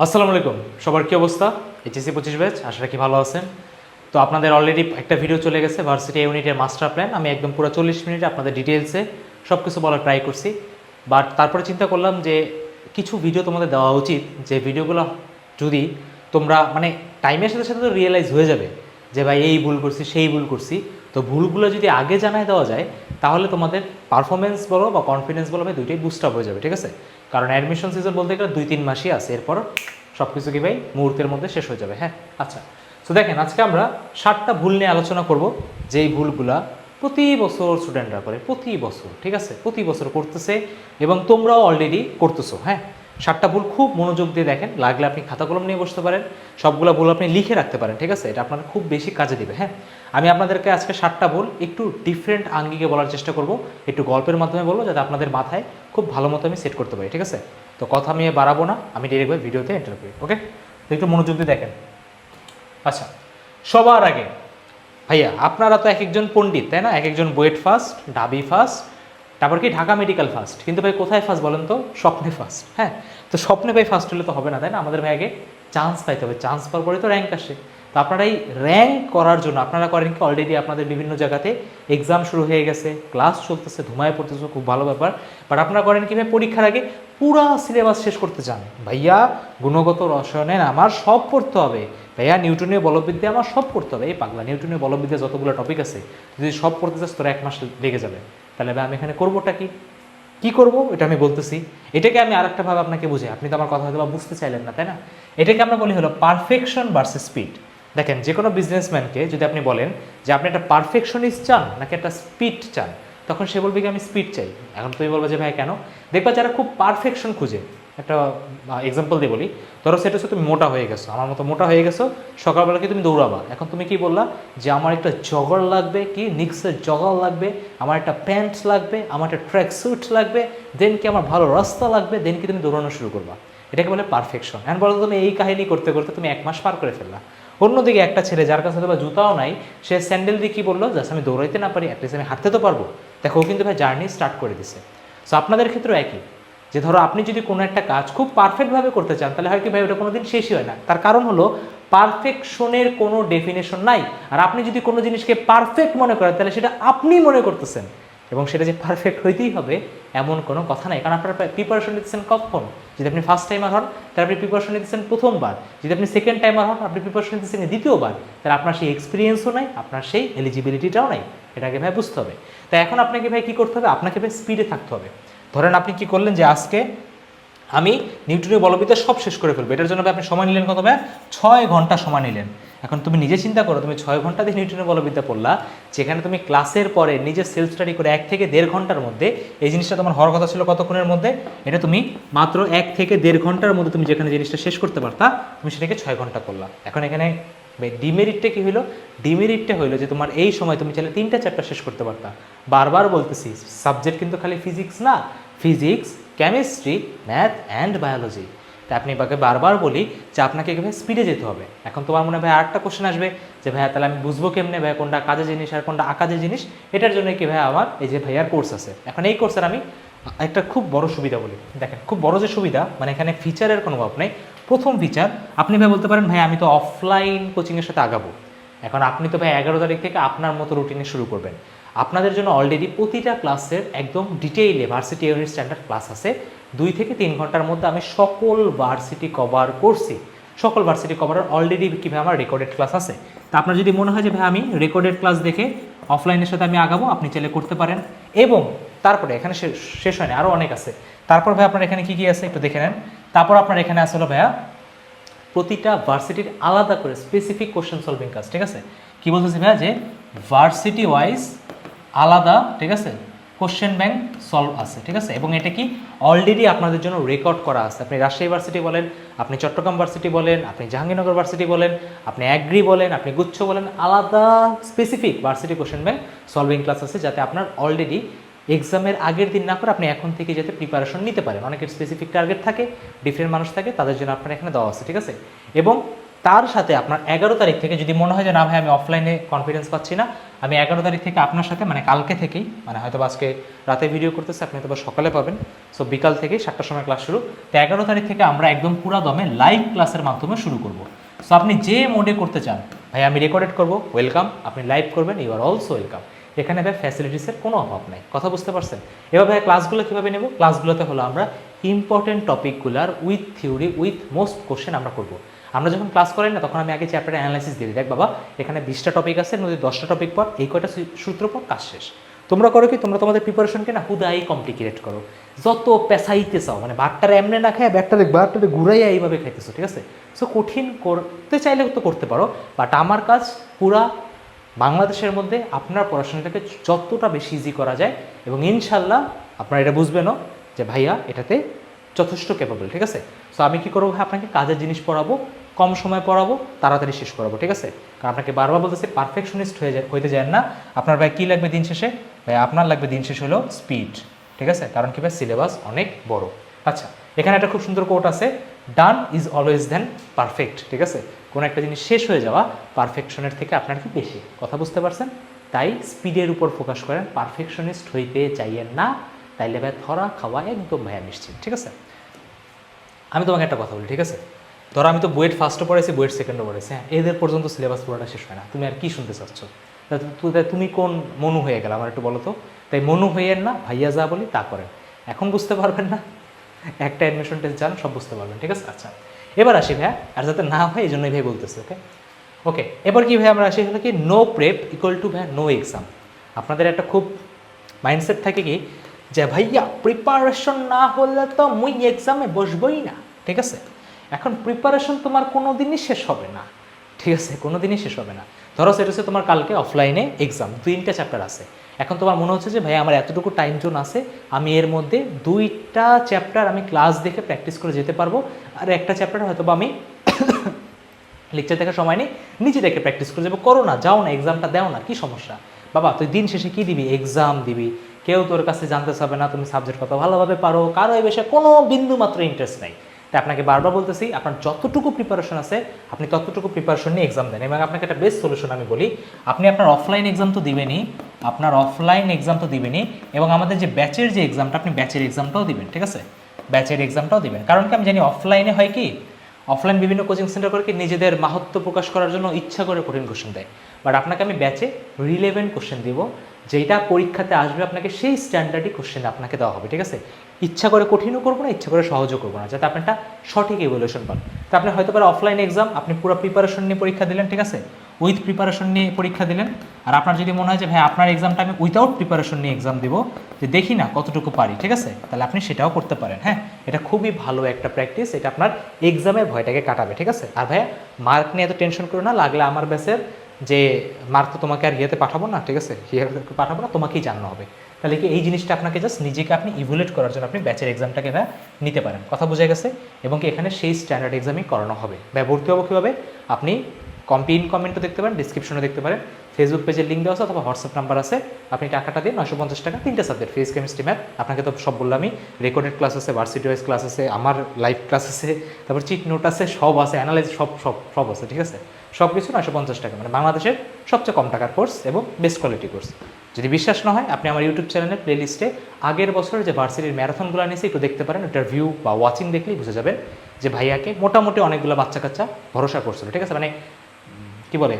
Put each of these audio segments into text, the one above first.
আসসালামু আলাইকুম। সবার কি অবস্থা? এইচএসসি পঁচিশ ব্যাচ আশা রাখি ভালো আছেন। তো আপনাদের অলরেডি একটা ভিডিও চলে গেছে ভার্সিটি ইউনিটের মাস্টার প্ল্যান আমি একদম পুরো চল্লিশ মিনিটে আপনাদের ডিটেলসে সব কিছু বলার ট্রাই করছি। বাট তারপরে চিন্তা করলাম যে, কিছু ভিডিও তোমাদের দেওয়া উচিত। যে ভিডিওগুলো যদি তোমরা মানে টাইমের সাথে সাথে তো রিয়েলাইজ হয়ে যাবে যে ভাই এই ভুল করছি, সেই ভুল করছি। তো ভুলগুলো যদি আগে জানায় দেওয়া যায়, তাহলে তোমাদের পারফরমেন্স বলো বা কনফিডেন্স বলো, ভাই দুইটাই বুস্ট আপ হয়ে যাবে, ঠিক আছে? কারণ অ্যাডমিশন সিজন বলতে গেলে দুই, তিন মাসই আছে। এরপর সব কিছু কি ভাই? মুহূর্তের মধ্যে শেষ হয়ে যাবে। হ্যাঁ? আচ্ছা। তো দেখেন, আজকে আমরা ষাটটা ভুল নিয়ে আলোচনা করব। যেই ভুলগুলা প্রতি বছর স্টুডেন্টরা করে, প্রতি বছর, ঠিক আছে? প্রতি বছর করতেছে এবং তোমরাও অলরেডি করতেছো হ্যাঁ? ষাটটা ভুল খুব মনোযোগ দিয়ে দেখেন। লাগলে আপনি খাতা কলম নিয়ে বসতে পারেন। সবগুলো ভুল আপনি লিখে রাখতে পারেন, ঠিক আছে? এটা আপনার খুব বেশি কাজে দিবে হ্যাঁ? আমি আপনাদেরকে আজকে ষাটটা ভুল একটু ডিফারেন্ট আঙ্গিকে বলার চেষ্টা করব। একটু গল্পের মাধ্যমে বলব যাতে আপনাদের মাথায় খুব ভালো মতো আমি সেট করতে পারি, ঠিক আছে? তো কথা আমি বাড়াবো না, আমি ডিরেক্টভাবে ভিডিওতে এন্টার করি ওকে তো একটু মনোযোগ দিয়ে দেখেন। আচ্ছা সবার আগে, ভাইয়া, আপনারা তো এক একজন পণ্ডিত, তাই না? এক একজন বুয়েট ফার্স্ট, ডাবি ফার্স্ট, তারপর কি ঢাকা মেডিকেল ফার্স্ট কিন্তু ভাই, কোথায় ফার্স্ট বলেন তো? স্বপ্নে ফার্স্ট হ্যাঁ? তো স্বপ্নে ভাই ফার্স্ট হলে তো হবে না, তাই না? আমাদের ভাই আগে চান্স পাইতে হবে চান্স পাওয়ার পরে তো র্যাঙ্ক আসে। তো আপনারা এই র্যাঙ্ক করার জন্য, আপনারা করেন কি অলরেডি আপনাদের বিভিন্ন জায়গাতে এক্সাম শুরু হয়ে গেছে ক্লাস চলতেছে, ধুমায় পড়তেছে, খুব ভালো ব্যাপার। বাট আপনারা করেন কি, ভাই, পরীক্ষার আগে পুরা সিলেবাস শেষ করতে চান। ভাইয়া, গুণগত রসায়নের আমার সব পড়তে হবে। ভাইয়া নিউটনীয় বলবিদ্যা আমার সব পড়তে হবে। এই পাগলা নিউটনীয় বলবিদ্যা যতগুলো টপিক আছে, যদি সব পড়তে চাস, তোর এক মাস লেগে যাবে। তাহলে ভাই, আমি এখানে করবোটা কি? কি করব? এটা আমি বলতেছি। এটাকে আমি আরেকটা ভাবে আপনাকে বুঝাই। আপনি তো আমার কথা হয়তো বুঝতে চাইলেন না, তাই না? এটাকে আমরা বলি হলো পারফেকশন ভার্সেস স্পিড দেখেন যে কোনো বিজনেসম্যানকে যদি আপনি বলেন যে আপনি একটা পারফেকশনিস্ট চান নাকি একটা স্পিড চান, তখন সে বলবে কি, আমি স্পিড চাই। এখন তুমি বলব যে, ভাই, কেন? দেখবা যারা খুব পারফেকশন খুঁজে, একটা এক্সাম্পল দিয়ে বলি, ধরো সেটা হচ্ছে তুমি মোটা হয়ে গেছো, আমার মতো মোটা হয়ে গেছো, সকালবেলা কি তুমি দৌড়াবা? এখন তুমি কি বললা যে, আমার একটা জগর লাগবে কি নিক্সের জগর লাগবে, আমার একটা প্যান্ট লাগবে, আমার একটা ট্র্যাক স্যুট লাগবে দেন কি আমার ভালো রাস্তা লাগবে দেন কি তুমি দৌড়ানো শুরু করবা? এটাকে বলে পারফেকশন এখন বলো তুমি এই কাহিনী করতে করতে তুমি এক মাস পার করে ফেললা। অন্যদিকে একটা ছেলে যার কাছে হয়তো জুতাও নাই, সে স্যান্ডেল দিয়ে কী বলল? জাস্ট আমি দৌড়াইতে না পারি অ্যাটলিস্ট আমি হাঁটতে তো পারব। দেখো, ও কিন্তু ভাই জার্নি স্টার্ট করে দিছে। সো আপনাদের ক্ষেত্রেও একই। যে ধরো, আপনি যদি কোনো একটা কাজ খুব পারফেক্টভাবে করতে চান, তাহলে হয় কি ভাই, ওটা কোনো দিন শেষই হয় না। তার কারণ হলো পারফেকশনের কোনো ডেফিনেশন নাই। আর আপনি যদি কোনো জিনিসকে পারফেক্ট মনে করেন, তাহলে সেটা আপনি মনে করতেছেন। এবং সেটা যে পারফেক্ট হইতেই হবে, এমন কোনো কথা নাই। কারণ আপনার প্রিপারেশন নিতেছেন কখন? যদি আপনি ফার্স্ট টাইমার হন, তাহলে আপনি প্রিপারেশন নিতেছেন প্রথমবার। যদি আপনি সেকেন্ড টাইমার হন, আপনি প্রিপারেশন নিতেছেন দ্বিতীয়বার। তাহলে আপনার সেই এক্সপিরিয়েন্সও নাই, আপনার সেই এলিজিবিলিটিটাও নাই। এটাকে ভাই বুঝতে হবে। তাই এখন আপনাকে ভাই কী করতে হবে? আপনাকে ভাই স্পিডে থাকতে হবে। ধরেন আপনি কি করলেন যে আজকে আমি নিউটনীয় বলবিদ্যা সব শেষ করে ফেলব। এটার জন্য আপনি সময় নিলেন কত ভাই? ছয় ঘণ্টা সময় নিলেন। এখন তুমি নিজে চিন্তা করো, তুমি ছয় ঘণ্টা দিয়ে নিউটনের বলবিদ্যা পড়লা, যেখানে তুমি ক্লাসের পরে নিজে সেলফ স্টাডি করে এক থেকে দেড় ঘণ্টার মধ্যে এই জিনিসটা তোমার হওয়ার কথা ছিল কতক্ষণের মধ্যে? এটা তুমি মাত্র এক থেকে দেড় ঘণ্টার মধ্যে তুমি যেখানে জিনিসটা শেষ করতে পারতা, তুমি সেটাকে ছয় ঘণ্টা করলা এখন এখানে ডিমেরিটটা কি হলো ডিমেরিটটা হইল যে তোমার এই সময় তুমি চাইলে তিনটা চ্যাপ্টার শেষ করতে পারতা। বারবার বলতেছি সাবজেক্ট কিন্তু খালি ফিজিক্স না physics chemistry math and biology তা আপনি বাকে বারবার বলি যে আপনাকে কীভাবে স্পিডে যেতে হবে। এখন তোমার মনে ভাই আরেকটা কোশ্চেন আসবে যে ভাইয়া তাহলে আমি বুঝব কেমনে ভাই কোনটা কাজের জিনিস আর কোনটা আকাজের জিনিস? এটার জন্য কি ভাই আমার এই যে ভাইয়ার কোর্স আছে। এখন এই কোর্সের আমি একটা খুব বড় সুবিধা বলি। দেখেন, খুব বড় যে সুবিধা মানে এখানে ফিচারের কোনো অভাব নেই। প্রথম ফিচার আপনি ভাই বলতে পারেন ভাই আমি তো অফলাইন কোচিংয়ের সাথে আগাবো। এখন আপনি তো ভাই এগারো তারিখ থেকে আপনার মতো রুটিনে শুরু করবেন। আপনাদের জন্য অলরেডি প্রতিটা ক্লাসের একদম ডিটেইলে ভার্সিটি ইউনিট স্ট্যান্ডার্ড ক্লাস আছে। দুই থেকে তিন ঘণ্টার মধ্যে আমি সকল ভার্সিটি কভার করছি। সকল ভার্সিটি কভারের অলরেডি কীভাবে আমার রেকর্ডেড ক্লাস আছে। তা আপনার যদি মনে হয় যে, ভাই, আমি রেকর্ডেড ক্লাস দেখে অফলাইনের সাথে আমি আগাবো, আপনি চাইলে করতে পারেন। এবং তারপরে এখানে শেষ শেষ হয়নি আরও অনেক আছে। তারপর ভাই, আপনার এখানে কী কী আছে একটু দেখে নেন। তারপর আপনার এখানে আসলে ভাইয়া, প্রতিটা ভার্সিটির আলাদা করে স্পেসিফিক কোশ্চেন সলভিং কাজ ঠিক আছে? কি বলতেছি ভাইয়া যে ভার্সিটি ওয়াইজ আলাদা, ঠিক আছে? কোশ্চেন ব্যাংক সলভ আছে, ঠিক আছে? এবং এটা কি অলরেডি আপনাদের জন্য রেকর্ড করা আছে। আপনি রাজশাহী ভার্সিটি বলেন, আপনি চট্টগ্রাম ভার্সিটি বলেন, আপনি জাহাঙ্গীরনগর ভার্সিটি বলেন, আপনি অ্যাগ্রি বলেন, আপনি গুচ্ছ বলেন, আলাদা specific varsity question bank solving class আছে যাতে আপনার অলরেডি এক্সামের আগের দিন না করে আপনি এখন থেকে যাতে প্রিপারেশন নিতে পারেন। অনেকের স্পেসিফিক টার্গেট থাকে ডিফারেন্ট মানুষ থাকে, তাদের জন্য আপনার এখানে দেওয়া আছে, ঠিক আছে? এবং তার সাথে আপনার এগারো তারিখ থেকে যদি মনে হয় যে, না ভাই, আমি অফলাইনে কনফিডেন্স পাচ্ছি না। আমি এগারো তারিখ থেকে আপনার সাথে মানে কালকে থেকেই মানে হয়তো আজকে রাতে ভিডিও করতেছে, আপনি হয়তো সকালে পাবেন। সো বিকাল থেকেই সাতটার সময় ক্লাস শুরু। তো এগারো তারিখ থেকে আমরা একদম পুরা দমে লাইভ ক্লাসের মাধ্যমে শুরু করব। সো আপনি যে মোডে করতে চান, ভাই, আমি রেকর্ডেড করব ওয়েলকাম আপনি লাইভ করবেন ইউ আর অলসো ওয়েলকাম এখানে ভাই ফ্যাসিলিটিসের কোনো অভাব নাই। কথা বুঝতে পারছেন? ভাই ক্লাসগুলো কীভাবে নেব? ক্লাসগুলোতে হলো আমরা important টপিকগুলার with theory with most question আমরা করব। আমরা যখন ক্লাস করি না, তখন আমি আগে চ্যাপ্টারে অ্যানালাইসিস দিই। দেখ বাবা, এখানে বিশটা টপিক আছে নদী দশটা টপিক পর এই কয়টা সূত্র পর কাজ শেষ। তোমরা করো কি, তোমরা তোমাদের প্রিপারেশনকে না হুদাই কমপ্লিকেট করো। যত পেশাইতে চাও মানে ভাতটারে এমনি না খায় ব্যাগটারে ভাতটারে ঘুরাইয়া এইভাবে খাইতেছো, ঠিক আছে? সো কঠিন করতে চাইলে তো করতে পারো বাট আমার কাজ পুরা বাংলাদেশের মধ্যে আপনার পড়াশোনাটাকে যতটা বেশি ইজি করা যায়, এবং ইনশাল্লাহ আপনারা এটা বুঝবেনও যে ভাইয়া এটাতে যথেষ্ট ক্যাপাবল ঠিক আছে? সো আমি কি করব ভাই, আপনাকে কাজের জিনিস পড়াবো কম সময় পড়াবো, তাড়াতাড়ি শেষ করাবো, ঠিক আছে? কারণ আপনাকে বারবার বলতেছি পারফেকশনিস্ট হয়ে যায়, হইতে যায় না। আপনার ভাই কী লাগবে দিন শেষে? ভাই, আপনার লাগবে দিন শেষে হলো স্পিড ঠিক আছে? কারণ কি ভাই সিলেবাস অনেক বড়। আচ্ছা এখানে একটা খুব সুন্দর কোট আছে done is always then perfect ঠিক আছে? কোনো একটা জিনিস শেষ হয়ে যাওয়া পারফেকশনের থেকে আপনার কি বেশি? কথা বুঝতে পারছেন? তাই স্পিডের উপর ফোকাস করেন পারফেকশনিস্ট হইতে চাইয়েন না, তাইলে ভাই, ধরা খাওয়া একদম ভাইয়া নিশ্চিত, ঠিক আছে? আমি তোমাকে একটা কথা বলি, ঠিক আছে? ধরো আমি তো বুয়েট ফার্স্টও পড়েছি বুয়েট সেকেন্ডও পড়েছি হ্যাঁ এদের পর্যন্ত সিলেবাস পুরোটা শেষ হয় না। তুমি আর কি শুনতে চাচ্ছ? তুমি কোন মনু হয়ে গেল আমার একটু বলো তো? তাই মনু হইয়েন না, ভাইয়া যা বলি তা করেন। এখন বুঝতে পারবেন না? একটা অ্যাডমিশন টেস্ট যান, সব বুঝতে পারবেন, ঠিক আছে? আচ্ছা এবার আসি ভাইয়া, আর যাতে না হয় এই জন্যই ভাই বলতেছি, ওকে? ওকে, এবার কি ভাই আমরা আসি হলো কি নো প্রেপ ইকুয়াল টু ভাইয়া নো এক্সাম আপনাদের একটা খুব মাইন্ডসেট থাকে কি, যে ভাইয়া প্রিপারেশন না হলে তো মুই এক্সামে বসবই না, ঠিক আছে? এখন প্রিপারেশন তোমার কোনো দিনই শেষ হবে না। ঠিক আছে কোনো দিনই শেষ হবে না। ধরো সেটা হচ্ছে তোমার কালকে অফলাইনে এক্সাম তিনটা চ্যাপ্টার আছে। এখন তোমার মনে হচ্ছে যে ভাই আমার এতটুকু টাইম জোন আছে, আমি এর মধ্যে দুইটা চ্যাপ্টার আমি ক্লাস দেখে প্র্যাকটিস করে যেতে পারব, আর একটা চ্যাপ্টার হয়তো বা আমি লেকচার দেখার সময় নেই, নিজে দেখে প্র্যাকটিস করে যাব। করো না, যাও না এক্সামটা দেও না, কি সমস্যা? বাবা, তুই দিন শেষে কি দিবি? এক্সাম দিবি। কেউ তোর কাছে জানতে চাবে না, তুমি সাবজেক্ট কত ভালোভাবে পারো, কারও এই বিষয়ে কোনো বিন্দু মাত্র ইন্টারেস্ট নাই। তাই আপনাকে বারবার বলতেছি, আপনার যতটুকু প্রিপারেশন আছে, আপনি ততটুকু প্রিপারেশন নিয়ে এক্সাম দেন। এবং আপনাকে একটা বেস্ট সলিউশন আমি বলি, আপনি আপনার অফলাইন এক্সাম তো দিবেনই, আপনার অফলাইন এক্সাম তো দিবেনই, এবং আমাদের যে ব্যাচের যে এক্সামটা আপনি ব্যাচের এক্সামটাও দিবেন, ঠিক আছে? ব্যাচের এক্সামটাও দিবেন। কারণ কি আমি জানি অফলাইনে হয় কি অফলাইন বিভিন্ন কোচিং সেন্টার করে কি নিজেদের মাহাত্ম প্রকাশ করার জন্য ইচ্ছা করে কঠিন কোশ্চেন দেয়। বাট আপনাকে আমি ব্যাচে রিলেভেন্ট কোশ্চেন দিব যেটা পরীক্ষাতে আসবে আপনাকে সেই স্ট্যান্ডার্ডই কোশ্চেন আপনাকে দেওয়া হবে, ঠিক আছে? ইচ্ছা করে কঠিনও করব না, ইচ্ছা করে সহজও করব না, যাতে আপনি একটা সঠিক ইভলিউশন পান। তো আপনি হয়তো পারে অফলাইন এক্সাম আপনি পুরো প্রিপারেশন নিয়ে পরীক্ষা দিলেন, ঠিক আছে? উইথ প্রিপারেশন নিয়ে পরীক্ষা দিলেন, আর আপনার যদি মনে হয় যে, ভাই, আপনার এক্সামটা আমি উইথাউট প্রিপারেশন নিয়ে এক্সাম দিব, যে দেখি না কতটুকু পারি ঠিক আছে? তাহলে আপনি সেটাও করতে পারেন হ্যাঁ? এটা খুবই ভালো একটা প্র্যাকটিস এটা আপনার এক্সামের ভয়টাকে কাটাবে, ঠিক আছে? আর ভাইয়া মার্ক নিয়ে এত টেনশন করো না, লাগলে আমার ব্যাসের যে মার্ক তো তোমাকে আর ইয়েতে পাঠাবো না, ঠিক আছে? হিয়ার পাঠাবো না, তোমাকেই জানানো হবে। তাহলে কি এই জিনিসটা আপনাকে জাস্ট নিজেকে আপনি ইভুলেট করার জন্য আপনি ব্যাচের এক্সামটাকে ভাই নিতে পারেন। কথা বোঝা গেছে? এবং কি এখানে সেই স্ট্যান্ডার্ড এক্সামই করানো হবে। ভর্তি হব কীভাবে? আপনি কম্পিন কমেন্টও দেখতে পারেন ডিসক্রিপশনে দেখতে পারেন। ফেসবুক পেজের লিঙ্ক দেওয়া আছে অথবা হোয়াটসঅ্যাপ নাম্বার আছে। আপনি টাকাটা দিয়ে নশো পঞ্চাশ টাকা তিনটে সাবজেক্ট ফিজিক্স কেমিস্ট্রি ম্যাথ আপনাকে তো সব বললামই রেকর্ডেড ক্লাস আছে ভার্সিটি ওয়াইজ ক্লাস আছে, আমার লাইভ ক্লাস আছে, তারপর চিট নোট আছে, সব আছে অ্যানালাইজ সব সব সব আছে, ঠিক আছে? সব কিছু নয়শো পঞ্চাশ টাকা মানে বাংলাদেশের সবচেয়ে কম টাকার কোর্স এবং বেস্ট কোয়ালিটি কোর্স। যদি বিশ্বাস না হয়, আপনি আমার ইউটিউব চ্যানেলের প্লেলিস্টে আগের বছরের যে ভার্সিটির ম্যারাথনগুলো নিয়েছে, একটু দেখতে পারেন, ওটার ভিউ বা ওয়াচিং দেখলেই বুঝে যাবেন যে ভাইয়াকে মোটামুটি অনেকগুলো বাচ্চা কাচ্চা ভরসা করছিল। ঠিক আছে? মানে কি বলে,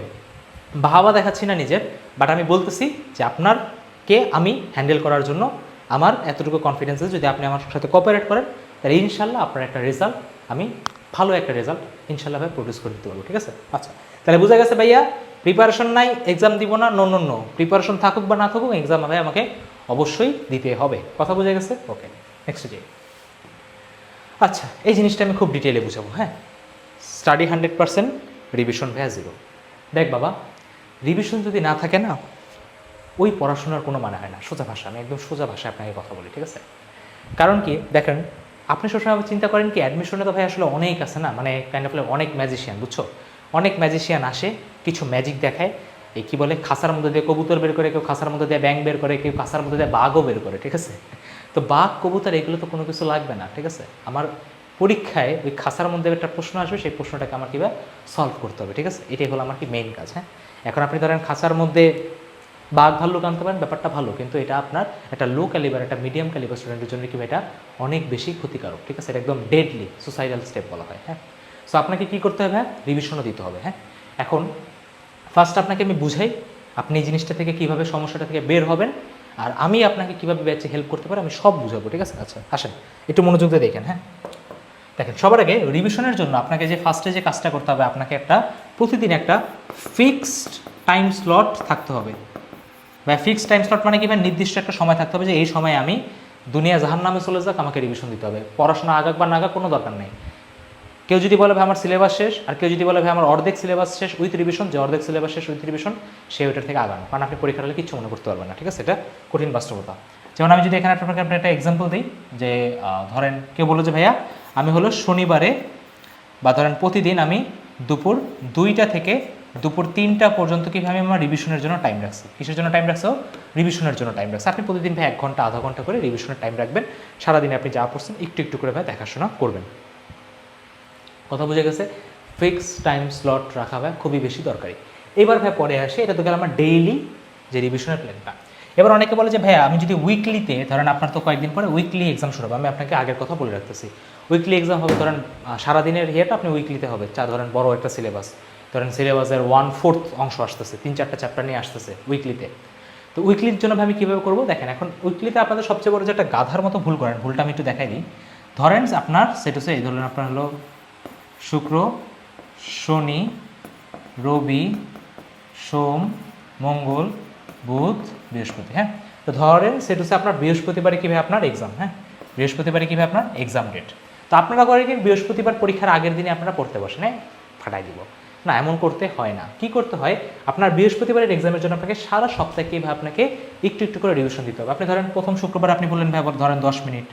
বাহাবা দেখাচ্ছি না নিজের বাট আমি বলতেছি যে আপনার কে আমি হ্যান্ডেল করার জন্য আমার এতটুকু কনফিডেন্স আছে। যদি আপনি আমার সাথে কোঅপারেট করেন, তাহলে ইনশাল্লাহ আপনার একটা রেজাল্ট আমি ভালো একটা রেজাল্ট ইনশাল্লাহ ভাই প্রডিউস করে দিতে পারব, ঠিক আছে? আচ্ছা তাহলে বোঝা গেছে ভাইয়া প্রিপারেশন নাই এক্সাম দিব না নো নো নো প্রিপারেশন থাকুক বা না থাকুক এক্সাম ভাই আমাকে অবশ্যই দিতে হবে। কথা বোঝা গেছে? ওকে নেক্সট যে আচ্ছা এই জিনিসটা আমি খুব ডিটেলে বুঝাবো হ্যাঁ? স্টাডি হান্ড্রেড পার্সেন্ট রিভিশন ভাইয়া জিরো দেখ বাবা রিভিশন যদি না থাকে না, ওই পড়াশোনার কোনো মানে হয় না। সোজা ভাষা, আমি একদম সোজা ভাষায় আপনাকে কথা বলি, ঠিক আছে? কারণ কি? দেখেন আপনি সবসময় চিন্তা করেন কি অ্যাডমিশনে তো ভাই আসলে অনেক আছে না? মানে কাইন্ড অফ অনেক ম্যাজিশিয়ান বুঝছ? অনেক ম্যাজিশিয়ান আসে, কিছু ম্যাজিক দেখায়। এই কি বলে, খাসার মধ্যে দিয়ে কবুতর বের করে, কেউ খাসার মধ্যে দিয়ে ব্যাং বের করে, কেউ খাসার মধ্যে দিয়ে বাঘও বের করে, ঠিক আছে? তো বাঘ, কবুতর, এগুলো তো কোনো কিছু লাগবে না, ঠিক আছে? আমার পরীক্ষায় ওই খাসার মধ্যে একটা প্রশ্ন আসবে, সেই প্রশ্নটাকে আমার কীভাবে সলভ করতে হবে, ঠিক আছে? এটাই হলো আমার কি মেইন কাজ হ্যাঁ? এখন আপনি ধরেন খাসার মধ্যে বাঘ ভাল্লুক আনতে পারেন, ব্যাপারটা ভালো, কিন্তু এটা আপনার একটা লো ক্যালিবার একটা মিডিয়াম ক্যালিবার স্টুডেন্টের জন্য কি এটা অনেক বেশি ক্ষতিকারক, ঠিক আছে? এটা একদম ডেডলি সুসাইডাল স্টেপ বলা হয় হ্যাঁ? সো আপনাকে কি করতে হবে রিভিশনও দিতে হবে হ্যাঁ? এখন ফার্স্ট আপনাকে আমি বুঝাই আপনি এই জিনিসটা থেকে কীভাবে সমস্যাটা থেকে বের হবেন, আর আমি আপনাকে কীভাবে ব্যাচে হেল্প করতে পারি, আমি সব বুঝাবো, ঠিক আছে? আচ্ছা আসেন, একটু মনোযোগ দিয়ে দেখেন হ্যাঁ? দেখেন, সবার আগে রিভিশনের জন্য আপনাকে যে ফার্স্টে যে কাজটা করতে হবে, আপনাকে একটা প্রতিদিন একটা ফিক্সড টাইম স্লট থাকতে হবে। বা ফিক্সড টাইম স্লট মানে কি ভাই? নির্দিষ্ট একটা সময় থাকতে হবে যে এই সময় আমি দুনিয়া জাহান নামে চলে যাক, আমাকে রিভিশন দিতে হবে। পড়াশোনা আগাক বা নাগাক কোনো দরকার নেই। কেউ যদি বলে ভাই, আমার সিলেবাস শেষ, আর কেউ যদি বলে ভাই, আমার অর্ধেক সিলেবাস শেষ উইথ রিভিশন যে অর্ধেক সিলেবাস শেষ উইথ রিভিশন সে ওইটার থেকে আগান। কারণ আপনি পরীক্ষা হলে কিছু মনে করতে পারবেন না, ঠিক আছে? এটা কঠিন বাস্তবতা। যেমন আমি যদি এখানে আপনাকে আপনার একটা এক্সাম্পল দিই, যে ধরেন কেউ বলল যে, ভাইয়া, আমি হলো শনিবারে বা ধরেন প্রতিদিন আমি দুপুর দুইটা থেকে দুপুর তিনটা পর্যন্ত কীভাবে আমার রিভিশনের জন্য টাইম রাখছি? কিসের জন্য টাইম রাখছো? রিভিশনের জন্য টাইম রাখছি। আপনি প্রতিদিন ভাই এক ঘণ্টা, আধা ঘণ্টা করে রিভিশনের টাইম রাখবেন। সারাদিনে আপনি যা পড়ছেন, একটু একটু করে ভাই দেখাশোনা করবেন। কথা বুঝে গেছে? ফিক্স টাইম স্লট রাখা ভাই খুবই বেশি দরকারি। এবার ভাই পরে আসে, এটা তো গেল আমার ডেইলি যে রিভিশনের প্ল্যানটা এবার অনেকে বলে যে, ভাইয়া, আমি যদি উইকলিতে ধরেন আপনার তো কয়েকদিন পরে উইকলি এক্সাম শুরু হবে। আমি আপনাকে আগের কথা বলে রাখতেছি। উইকলি এক্সাম হবে ধরেন সারাদিনের ইয়েটা আপনি উইকলিতে হবে। চা, ধরেন বড় একটা সিলেবাস ধরেন সিলেবাসের ওয়ান ফোর্থ অংশ আসতেছে, তিন চারটা চ্যাপ্টার নিয়ে আসতেছে উইকলিতে তো উইকলির জন্য আমি কীভাবে করব? দেখেন, এখন উইকলিতে আপনাদের সবচেয়ে বড় যে একটা গাধার মতো ভুল করেন, ভুলটা আমি একটু দেখাই দিই। ধরেন আপনার সেটা হচ্ছে এই ধরেন আপনার হলো শুক্র, শনি, রবি, সোম, মঙ্গল, বুধ, বৃহস্পতি হ্যাঁ? তো ধরেন সেটা হচ্ছে আপনার বৃহস্পতিবারে কীভাবে আপনার এক্সাম হ্যাঁ? বৃহস্পতিবারে কীভাবে আপনার এক্সাম ডেট তো আপনারা করেন বৃহস্পতিবার পরীক্ষার আগের দিনে আপনারা পড়তে বসেন হ্যাঁ? ফাটাই দিব। না, এমন করতে হয় না। কি করতে হয়? আপনার বৃহস্পতিবারের এক্সামের জন্য আপনাকে সারা সপ্তাহে কীভাবে আপনাকে একটু একটু করে রিভিশন দিতে হবে? আপনি ধরেন প্রথম শুক্রবার আপনি বললেন, ভাই ধরেন দশ মিনিট।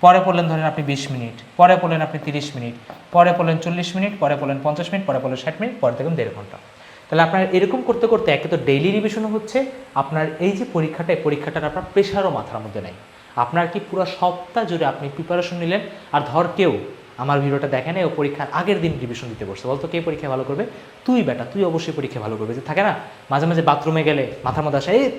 পরে পড়লেন ধরেন আপনি বিশ মিনিট। পরে পড়লেন আপনি তিরিশ মিনিট। পরে পড়লেন চল্লিশ মিনিট। পরে পড়লেন পঞ্চাশ মিনিট। পরে পড়লেন ষাট মিনিট। পরে দেখুন, দেড় ঘণ্টা। তাহলে আপনার এরকম করতে করতে একে তো ডেইলি রিভিশনও হচ্ছে। আপনার এই যে পরীক্ষাটা এই পরীক্ষাটার আপনার প্রেশারও মাথার মধ্যে নেই। আপনার কি পুরো সপ্তাহ জুড়ে আপনি প্রিপারেশন নিলেন? আর ধর কেউ আমার ভিডিওটা দেখে দেখেন ও পরীক্ষার আগের দিন রিভিশন দিতে বসছে। বলতো কে পরীক্ষা ভালো করবে? তুই বেটা তুই অবশ্যই পরীক্ষা ভালো করবে। যে থাকে না মাঝে মাঝে বাথরুমে গেলে মাথার মধ্যে আসে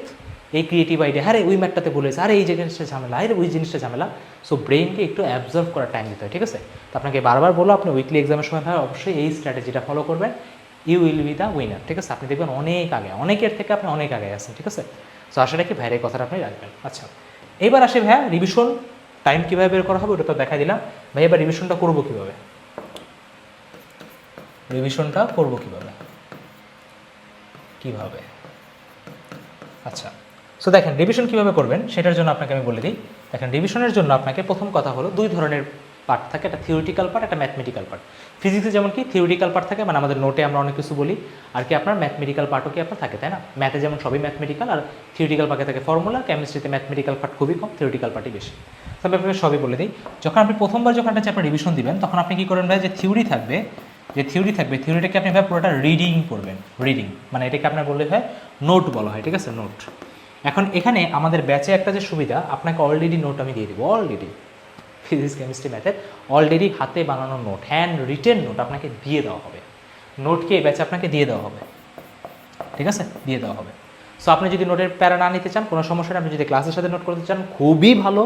"এই, ক্রিয়েটিভ আইডিয়া হ্যাঁ ওই ম্যাটটাতে বলেছে আরে এই জিনিসটা ঝামেলা আরে ওই জিনিসটা ঝামেলা। সো ব্রেনকে একটু অ্যাবজর্ভ করার টাইম দিতে হয় ঠিক আছে? তো আপনাকে বারবার বলো আপনি উইকলি এক্সামের সময় ভাই অবশ্যই এই স্ট্র্যাটেজিটা ফলো করবেন। You will be the winner ঠিক আছে? আপনি দেখবেন অনেক আগে অনেকের থেকে আপনি অনেক আগে আছেন ঠিক আছে? সো আশা রাখি ভাইয়ের কথাটা আপনি রাখবেন। আচ্ছা এবার আসে ভাইয়া রিভিশন টাইম কীভাবে বের করা হবে, ওটা তো দেখা দিলাম। ভাই, এবার রিভিশনটা করব কীভাবে? রিভিশনটা করব কীভাবে? কীভাবে? আচ্ছা সো দেখেন রিভিশন কীভাবে করবেন, সেটার জন্য আপনাকে আমি বলে দিই। দেখেন রিভিশনের জন্য আপনাকে প্রথম কথা হলো দুই ধরনের পার্ট থাকে, একটা থিওরিটিক্যাল পার্ট একটা ম্যাথমেটিক্যাল পার্ট ফিজিক্সে যেমন কি থিওরিটিক্যাল পার্ট থাকে মানে আমাদের নোটে আমরা অনেক কিছু বলি, আর কি আপনার ম্যাথমেটিক্যাল পার্টও কি আপনার থাকে, তাই না? ম্যাথে যেমন সবই ম্যাথমেটিক্যাল আর থিওরিটিক্যাল পার্টে থাকে ফর্মুলা কেমিস্ট্রিতে ম্যাথমেটিক্যাল পার্ট খুবই কম থিওরিটিক্যাল পার্টই বেশি। তবে আপনাকে সবই বলে দিই। যখন আপনি প্রথমবার যখন একটা চ্যাপ্টার রিভিশন দিবেন, তখন আপনি কী করবেন ভাই, যে থিওরি থাকবে, যে থিওরি থাকবে থিওরিটাকে আপনি ভাই পুরোটা রিডিং করবেন রিডিং মানে এটাকে আপনার বললে হয় নোট বলা হয়, ঠিক আছে? নোট এখন এখানে আমাদের ব্যাচে একটা যে সুবিধা, আপনাকে অলরেডি নোট আমি দিয়ে দিব অলরেডি ফিজিক্স কেমিস্ট্রি ম্যাথের অলরেডি হাতে বানানো নোট হ্যান্ড রিটেন নোট আপনাকে দিয়ে দেওয়া হবে। নোটকে এই ব্যাচে আপনাকে দিয়ে দেওয়া হবে। ঠিক আছে? দিয়ে দেওয়া হবে। সো আপনি যদি নোটের প্যারা না নিতে চান, কোনো সমস্যা নেই। আপনি যদি ক্লাসের সাথে নোট করতে চান, খুবই ভালো।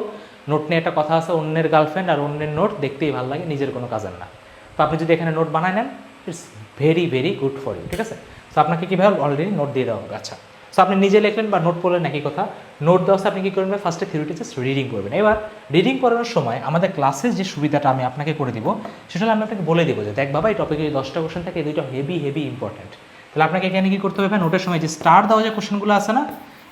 নোট নিয়ে একটা কথা আছে, অন্যের গার্লফ্রেন্ড আর অন্যের নোট দেখতেই ভালো লাগে, নিজের কোনো কাজের না। তো আপনি যদি এখানে নোট বানায় নেন it's very very good for you ঠিক আছে? সো আপনাকে কীভাবে অলরেডি নোট দিয়ে দেওয়া হবে? আচ্ছা সো আপনি নিজে লিখলেন বা নোট পড়লেন একই কথা। নোট দেওয়া আপনি কী করবেন? ফার্স্টে থিওরিটি জাস্ট রিডিং করবেন। এবার রিডিং করানোর সময় আমাদের ক্লাসের যে সুবিধাটা আমি আপনাকে করে দিব, সেটা হলো আমি আপনাকে বলে দেবো যে, দেখ বাবা, এই টপিকে যে দশটা কোশ্চেন থাকে, এই দুইটা হেভি হেভি ইম্পর্টেন্ট তাহলে আপনাকে এখানে কী করতে হবে? নোটের সময় যে স্টার দেওয়া যে কোশ্চেনগুলো আছে না,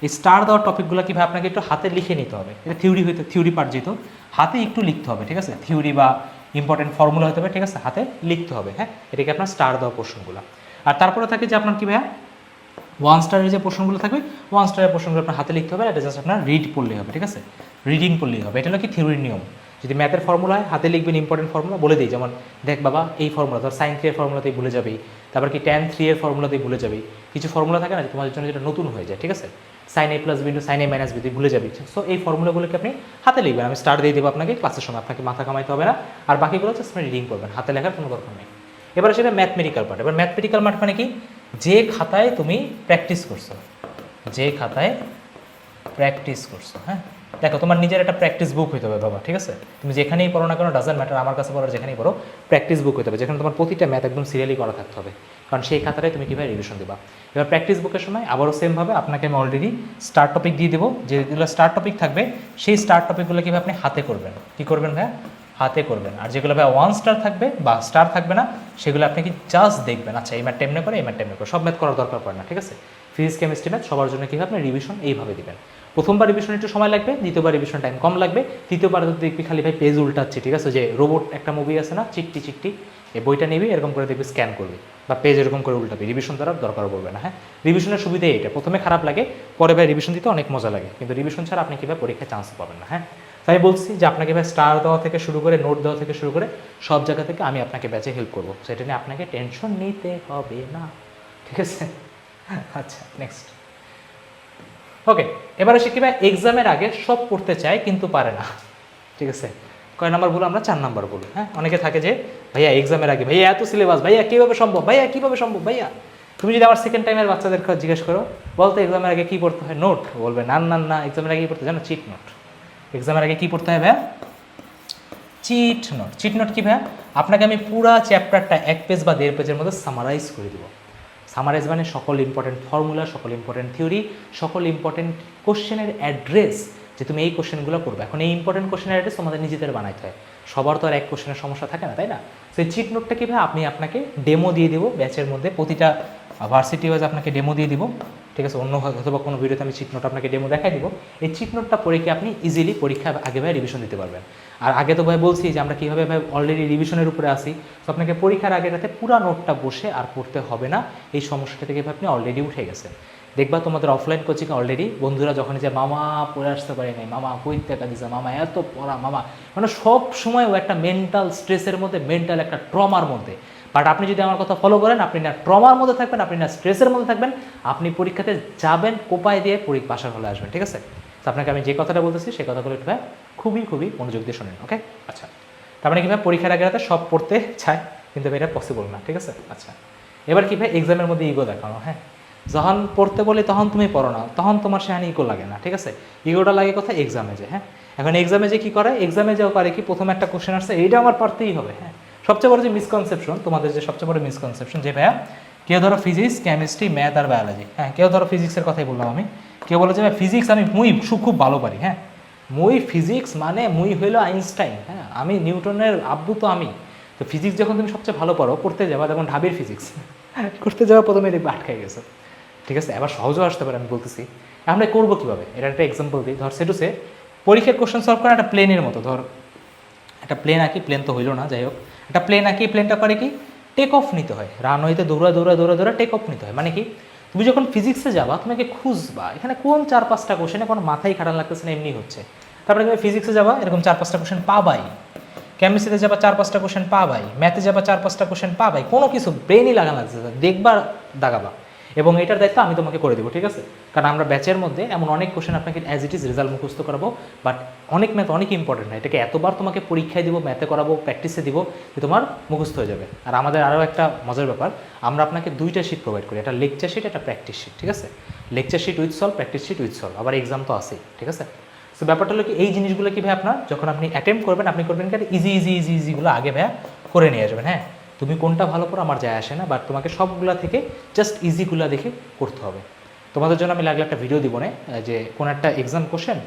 এই স্টার দেওয়ার টপিকগুলো কীভাবে আপনাকে একটু হাতে লিখে নিতে হবে? এটা থিওরি হইতে থিওরি পার্ট যেহেতু, হাতে একটু লিখতে হবে, ঠিক আছে? থিওরি বা ইম্পর্টেন্ট ফর্মুলা হতে হবে ঠিক আছে? হাতে লিখতে হবে হ্যাঁ? এটাকে আপনার স্টার দেওয়া পোর্শনগুলো আর তারপরে থাকে যে আপনার কী ভাইয়া? ওয়ান স্টারের যে পোর্শনগুলো থাকবে ওয়ান স্টারের পোর্শনগুলো আপনার হাতে লিখতে হবে এটা জাস্ট আপনার রিড পড়লেই হবে, ঠিক আছে? রিডিং পড়লেই হবে। এটা হলো কি থিওরির নিয়ম। যদি ম্যাথের ফর্মুলা হয়, হাতে লিখবেন ইম্পর্টেন্ট ফর্মুলা বলে দিই, যেমন দেখ বাবা, এই ফর্মুলা ধর সাইন থ্রি এর ফর্মুলাতেই ভুলে যাবে, তারপর কি ট্যান থ্রি এর ফর্মুলাতেই ভুলে যাবে, কিছু ফর্মুলা থাকে না যে তোমাদের জন্য যেটা নতুন হয়ে যায়, ঠিক আছে? Sine A plus B sine A minus B ভুলে যাবে সো এই ফর্মুলাগুলোকে আপনি হাতে লিখবেন। আমি স্টার দিয়ে দেবো আপনাকে ক্লাসের সময় আপনাকে মাথা কামাইতে হবে না। আর বাকিগুলো জাস্ট আপনি রিডিং করবেন হাতে লেখার কোনো দরকার নেই। এবার সেটা ম্যাথমেটিক্যাল পার্ট এবার ম্যাথমেটিক্যাল পার্ট মানে কি? যে খাতায় তুমি প্র্যাকটিস করছ, যে খাতায় প্র্যাকটিস করছ হ্যাঁ? দেখো, তোমার নিজের একটা প্র্যাকটিস বুক হইতে হবে বাবা, ঠিক আছে? তুমি যেখানেই পড়ো না কেন ডাজেন্ট ম্যাটার আমার কাছে পড়ো যেখানেই পড়ো প্র্যাকটিস বুক হইতে হবে, যেখানে তোমার প্রতিটা ম্যাথ একদম সিরিয়ালি করা থাকতে হবে। কারণ সেই খাতাটায় তুমি কীভাবে রিভিশন দেবা? এবার প্র্যাকটিস বুকের সময় আবারও সেমভাবে আপনাকে আমি অলরেডি স্টার টপিক দিয়ে দেবো, যেগুলো স্টার টপিক থাকবে, সেই স্টার টপিকগুলো কীভাবে আপনি হাতে করবেন? কী করবেন ভাইয়া? হাতে করবেন। আর যেগুলো ভাই ওয়ান স্টার থাকবে বা স্টার থাকবে না, সেগুলো আপনি কি জাস্ট দেখবেন। আচ্ছা এই ম্যাথ টেমনে করে, এই ম্যাথ টেমনে করে। সব ম্যাথ করার দরকার পড়ে না, ঠিক আছে? ফিজিক্স কেমিস্ট্রি ম্যাথ সবার জন্য কীভাবে আপনি রিভিশন এইভাবে দিবেন। প্রথমবার রিভিশন একটু সময় লাগবে, দ্বিতীয়বার রিভিশন টাইম কম লাগবে, তৃতীয়বার যদি দেখবি খালি ভাই পেজ উল্টাচ্ছে, ঠিক আছে? যে রোবট একটা মুভি আছে না, চিকটি চিকটি, এই বইটা নিবি, এরকম করে দেখবি স্ক্যান করবি বা পেজ এরকম করে উল্টাবি। রিভিশন দ্বারা দরকার পড়বে না হ্যাঁ? রিভিশনের সুবিধা এটা প্রথমে খারাপ লাগে, পরে ভাই রিভিশন দিতে অনেক মজা লাগে। কিন্তু রিভিশন ছাড়া আপনি কীভাবে পরীক্ষায় চান্স পাবেন না হ্যাঁ? তাই বলছি যে আপনাকে ভাই স্টার দেওয়া থেকে শুরু করে নোট দেওয়া থেকে শুরু করে সব জায়গা থেকে আমি আপনাকে ব্যাচে হেল্প করব। সেটা নিয়ে আপনাকে টেনশন নিতে হবে না। ঠিক আছে? আচ্ছা নেক্সট ওকে এবারে সে ভাই? এক্সামের আগে সব পড়তে চায় কিন্তু পারে না। ঠিক আছে? কয় নাম্বার ভুল আমরা? চার নাম্বার ভুল হ্যাঁ অনেকে থাকে যে, ভাইয়া এক্সামের আগে, ভাইয়া, এত সিলেবাস ভাইয়া, কীভাবে সম্ভব? ভাইয়া, কীভাবে সম্ভব? ভাইয়া, তুমি যদি আমার সেকেন্ড টাইমের বাচ্চাদের জিজ্ঞেস করো, বলতো এক্সামের আগে কী পড়তে হয়? নোট বলবে, না না না এক্সামের আগে কী পড়তে জানো চিট নোট এক্সামের আগে কী পড়তে হয় ভাইয়া? চিট নোট চিট নোট কী ভাইয়া? আপনাকে আমি পুরা চ্যাপ্টারটা এক পেজ বা দেড় পেজের মধ্যে সামারাইজ করে দিব। সামারাইজ মানে সকল ইম্পর্টেন্ট ফর্মুলা সকল ইম্পর্টেন্ট থিওরি সকল ইম্পর্টেন্ট কোশ্চেনের অ্যাড্রেস যে তুমি এই কোশ্চেনগুলো করবে। এখন এই ইম্পর্টেন্ট কোশ্চেনের অ্যাড্রেস তোমাদের নিজেদের বানাইতে হয়। সবার তো আর এক কোশ্চেনের সমস্যা থাকে না, তাই না? সেই চিট নোটটা কীভাবে আপনি আপনাকে ডেমো দিয়ে দেবো। ব্যাচের মধ্যে প্রতিটা ভার্সিটি ওয়াইজ আপনাকে ডেমো দিয়ে দিব। ঠিক আছে, অন্য অথবা কোনো ভিডিওতে আমি চিট নোট আপনাকে ডেমো দেখাই দিব। এই চিট নোটটা পড়ে কি আপনি ইজিলি পরীক্ষা আগে ভাই রিভিশন দিতে পারবেন। আর আগে তো ভাই বলছি যে আমরা কীভাবে ভাই অলরেডি রিভিশনের উপরে আসি তো আপনাকে পরীক্ষার আগেটাতে পুরা নোটটা বসে আর পড়তে হবে না। এই সমস্যাটা থেকে আপনি অলরেডি উঠে গেছেন। দেখবা তোমাদের অফলাইন কোচিং অলরেডি বন্ধুরা যখন যে মামা পড়ে আসতে পারে নাই, মামা কই টাকা দিছে, মামা এত পড়া, মামা। মানে সব সময় ও একটা মেন্টাল স্ট্রেসের মধ্যে মেন্টাল একটা ট্রমার মধ্যে। বাট আপনি যদি আমার কথা ফলো করেন, আপনি না ট্রমার মধ্যে থাকবেন, আপনি না স্ট্রেসের মধ্যে থাকবেন, আপনি পরীক্ষাতে যাবেন, কোপায় দিয়ে পরীক্ষা পাশার হলে আসবেন, ঠিক আছে? আপনাকে আমি যে কথাটা বলতেছি, সেই কথাগুলো একটু ভাই খুবই খুবই মনোযোগ দিয়ে শোনেন ওকে আচ্ছা। তার মানে কি ভাই? পরীক্ষার আগে রাতে সব পড়তে চায়, কিন্তু এটা পসিবল না, ঠিক আছে? আচ্ছা। এবার কি ভাই? এক্সামের মধ্যে ইগো দেখানো হ্যাঁ? যখন পড়তে বলি, তখন তুমি পড়ো না, তখন তোমার সেখানে ইগো লাগে না, ঠিক আছে? ইগোটা লাগে কথা এক্সামে যে হ্যাঁ? এখন এক্সামে যে কি করে? এক্সামে যাও করে কি? প্রথম একটা কোশ্চেন আসছে, এইটা আমার পারতেই হবে হ্যাঁ? সবচেয়ে বড় যে মিসকনসেপশন তোমাদের যে সবচেয়ে বড় মিসকনসেপশন যে ভাইয়া, কেউ ধরো ফিজিক্স কেমিস্ট্রি ম্যাথ আর বায়োলজি হ্যাঁ কেউ ধরো ফিজিক্সের কথাই বললাম আমি, কেউ বলে যে ফিজিক্স আমি মুই খুব ভালো পারি হ্যাঁ। মুই ফিজিক্স মানে মুই হইল আইনস্টাইন হ্যাঁ আমি নিউটনের আব্বু তো আমি। তো ফিজিক্স যখন তুমি সবচেয়ে ভালো পারো, পড়তে যাবা যেমন ঢাবির ফিজিক্স করতে যাওয়া প্রথমে দেখবে আটকাই গেছে। ঠিক আছে, এবার সহজও আসতে পারে, আমি বলতেছি। আমরা করব কীভাবে? এটা একটা এক্সাম্পল দিই। ধর সেটুসে পরীক্ষার কোশ্চেন সলভ করা একটা প্লেনের মতো। ধর, একটা প্লেন আঁকি প্লেন তো হইল না, যাই হোক। একটা প্লেন আঁকি প্লেনটা করে কি? টেক অফ নিতে হয়। রানওয়েতে দৌড়া দৌড়া দৌড়া দৌড়া টেক অফ নিতে হয়। মানে কি? তুমি যখন ফিজিক্সে যাবা, তোমাকে খুঁজবা। এখানে কোন চার পাঁচটা কোশ্চেনে কোনো মাথায় খাটান লাগতেছে না, এমনি হচ্ছে। তারপরে তুমি ফিজিক্সে যাবা, এরকম চার পাঁচটা কোশ্চেন পাবাই। কেমিস্ট্রিতে যাবা, চার পাঁচটা কোশ্চেন পাবাই। ম্যাথে যাবা, চার পাঁচটা কোশ্চেন পাবাই। কোনো কিছু ব্রেনই লাগা লাগছে দেখবার দেখবা, দাগাবা। এবং এটার দায়িত্ব আমি তোমাকে করে দেবো, ঠিক আছে? কারণ আমরা ব্যাচের মধ্যে এমন অনেক কোশ্চেন আপনাকে অ্যাজ ইট ইজ রেজাল্ট মুখস্থ করাবো বাট অনেক ম্যাথ অনেক ইম্পর্টেন্ট না। এটাকে এতবার তোমাকে পরীক্ষায় দিব ম্যাথে করাবো প্র্যাকটিসে দিব, যে তোমার মুখস্থ হয়ে যাবে। আর আমাদের আরও একটা মজার ব্যাপার, আমরা আপনাকে দুইটা শিট প্রোভাইড করি, একটা লেকচার শিট একটা প্র্যাকটিস শিট ঠিক আছে? Lecture sheet with solve practice sheet with solve আবার এক্সাম তো আসেই ঠিক আছে? তো ব্যাপারটা হলো কি, এই জিনিসগুলো কি ভাই আপনার, যখন আপনি অ্যাটেম্প করবেন, আপনি করবেন কি ইজি ইজি ইজি ইজিগুলো আগে ভাইয়া করে নিয়ে আসবেন হ্যাঁ? তুমি কোনটা ভালো করো আমার যায় আসে না বাট তোমাকে সবগুলা থেকে জাস্ট ইজিগুলা দেখে করতে হবে। তোমাদের জন্য আমি লাগলে একটা ভিডিও দিব না যে কোনো একটা এক্সাম কোশ্চেন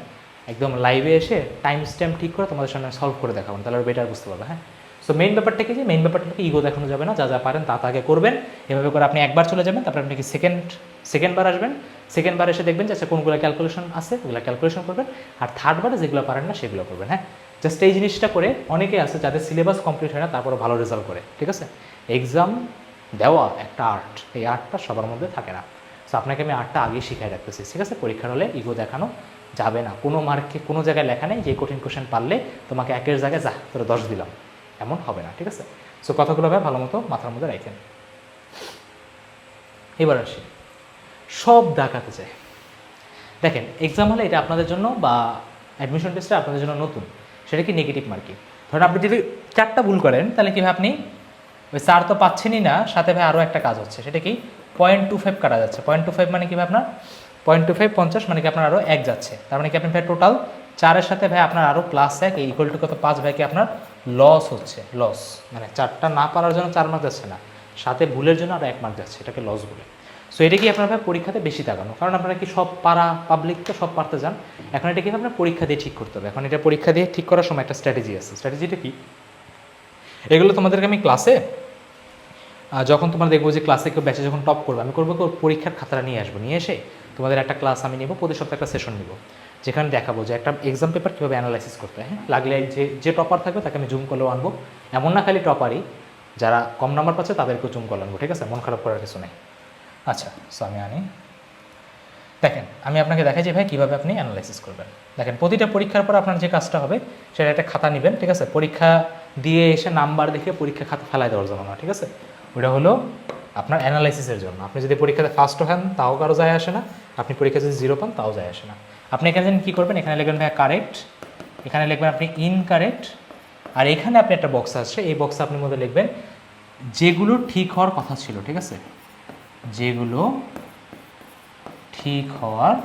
একদম লাইভে এসে টাইম স্ট্যাম্প ঠিক করে তোমাদের সামনে সলভ করে দেখাবো, তাহলে বেটার বুঝতে পারবে হ্যাঁ? সো মেইন ব্যাপারটা কি যে মেইন ব্যাপারটাকে ইগো দেখানো যাবে না, যা যা পারেন তা তাকে করবেন। এভাবে করে আপনি একবার চলে যাবেন, তারপরে আপনি কি সেকেন্ড সেকেন্ড বার আসবেন? সেকেন্ড বার এসে দেখবেন যে আচ্ছা কোনগুলো ক্যালকুলেশন আছে, ওগুলো ক্যালকুলেশন করবেন। আর থার্ড বারে যেগুলো পারেন না, সেগুলো করবেন হ্যাঁ? জাস্ট এই জিনিসটা করে অনেকে আছে যাদের সিলেবাস কমপ্লিট হয় না তারপরে ভালো রেজাল্ট করে, ঠিক আছে? এক্সাম দেওয়া একটা আর্ট এই আর্টটা সবার মধ্যে থাকে না। সো আপনাকে আমি আর্টটা আগেই শিখাই রাখতেছি, ঠিক আছে? পরীক্ষার হলে ইগো দেখানো যাবে না। কোনো মার্কে কোনো জায়গায় লেখা নেই যে, কঠিন কোশ্চেন পারলে তোমাকে একের জায়গায়, যা, তোরা দশ দিলাম। এমন হবে না, ঠিক আছে? সো কথাগুলো ভাই ভালো মতো মাথার মধ্যে রাখেন এবার আসি। সব ডাকাতে চায় দেখেন এক্সাম হলে এটা আপনাদের জন্য বা অ্যাডমিশন টেস্টটা আপনাদের জন্য নতুন। সেটা কি নেগেটিভ মার্কিং ধরুন আপনি যদি চারটা ভুল করেন, তাহলে কীভাবে আপনি ওই চার তো পাচ্ছেনই না, সাথে ভাই আরও একটা কাজ হচ্ছে। সেটা কি? পয়েন্ট টু ফাইভ কাটা যাচ্ছে। পয়েন্ট টু ফাইভ মানে কি আপনার? পয়েন্ট টু ফাইভ পঞ্চাশ মানে কি আপনার আরও এক যাচ্ছে। তার মানে কি আপনি ভাই টোটাল চারের সাথে ভাই আপনার আরও প্লাস এক ইকুয়াল টু কত? পাঁচ ভাই কি আপনার লস হচ্ছে লস মানে চারটা না পারার জন্য চার মার্ক যাচ্ছে না। সাথে ভুলের জন্য আরও এক মার্ক যাচ্ছে, এটাকে লস বলে। সো এটা কি আপনার পরীক্ষাতে বেশি তাকানো? কারণ আপনারা কি সব পারা পাবলিক তো সব পারতে যান। এখন এটা কি আপনার পরীক্ষা দিয়ে ঠিক করতে হবে? এখন এটা পরীক্ষা দিয়ে ঠিক করার সময় একটা স্ট্র্যাটেজি আছে। স্ট্র্যাটেজিটা কি? এগুলো তোমাদেরকে আমি ক্লাসে যখন তোমরা দেখব যে ক্লাসে কেউ ব্যাচে যখন টপ করবে, আমি করব পরীক্ষার খাতাটা নিয়ে আসব। নিয়ে এসে তোমাদের একটা ক্লাস আমি নেব, প্রতি সপ্তাহে একটা সেশন নেব। যেখানে দেখাবো যে একটা এক্সাম পেপার কীভাবে অ্যানালাইসিস করতে হয় লাগলে যে যে টপার থাকবে তাকে আমি জুম করলেও আনব। এমন না খালি টপারই যারা কম নাম্বার পাচ্ছে তাদেরকেও জুম করে আনব, ঠিক আছে? মন খারাপ করার কিছু নেই। আচ্ছা সো আমি আনি। দেখেন, আমি আপনাকে দেখাই যে ভাই কীভাবে আপনি অ্যানালাইসিস করবেন। দেখেন, প্রতিটা পরীক্ষার পর আপনার যে কাজটা হবে, সেটা একটা খাতা নেবেন, ঠিক আছে? পরীক্ষা দিয়ে এসে নাম্বার দেখে পরীক্ষা খাতা ফেলাই দেওয়ার জন্য না ঠিক আছে? ওটা হলো আপনার অ্যানালাইসিসের জন্য। আপনি যদি পরীক্ষাতে ফার্স্ট হন, তাও কারও যায় আসে না। আপনি পরীক্ষা যদি জিরো পান, তাও যায় আসে না। আপনি এখানে জানেন কী করবেন, এখানে লিখবেন ভাই কারেক্ট এখানে লিখবেন আপনি ইনকারেক্ট আর এখানে আপনি একটা বক্স আসছে, এই বক্সে আপনি মধ্যে লিখবেন যেগুলো ঠিক হওয়ার কথা ছিল, ঠিক আছে? যেগুলো ঠিক হওয়ার